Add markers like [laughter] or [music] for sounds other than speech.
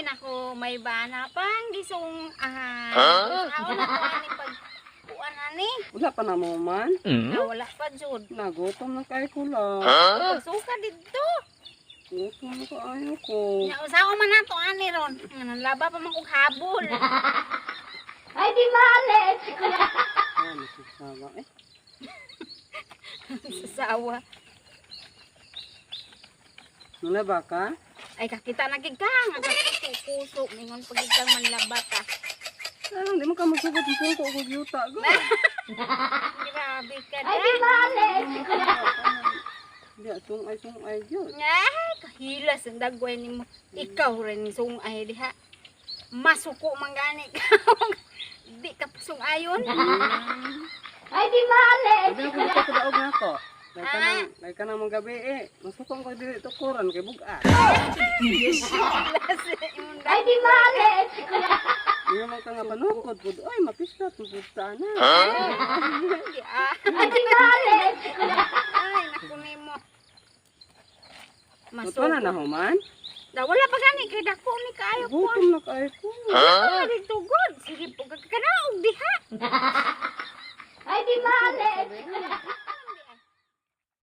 Ay, nako, may bana pang gisong ah. Ako na ani pag kuan ani. Wala pa na mo man. Na wala pa jud. Nagutom na kay ko lang. Suka dito. Gutom na kaayo ko. Nya usa ko man ato ani ron. Nga laba pa man kog habol. [laughs] Ay, di malit! Ay, nasisawa eh. [laughs] Sasawa. Nula ba ka? Ay kakita na gid ka nga kuso mingon pag ikaw man laba ka. Ano, di mo ka magsugot ng pungko ko yuta. Go. [laughs] Grabe ka Ay, di da. malit! Di, sung ay sung ay yun. Ay, kahilas ang dagway nimo. Ikaw rin sung ay diha. Masuko man gani ka. [laughs] Di ka pasong ayon. Ay, di malit! Sabi ko dito ko daog na ako. Lay ka Ah. nang, lay ka nang gabi eh. Masukong ko dili to kuran kay bugat. Ay, di malit! Iyo man ka nga panukod pud. Ay, mapislat pud ta na. Di. Ay, di malit! Ay, naku nimo. Tuto na na human. Da wala pa gani kay dako ni kaayo ko. Gutom na kay ko. Ah, dito good. Sige po kanaog diha. [laughs]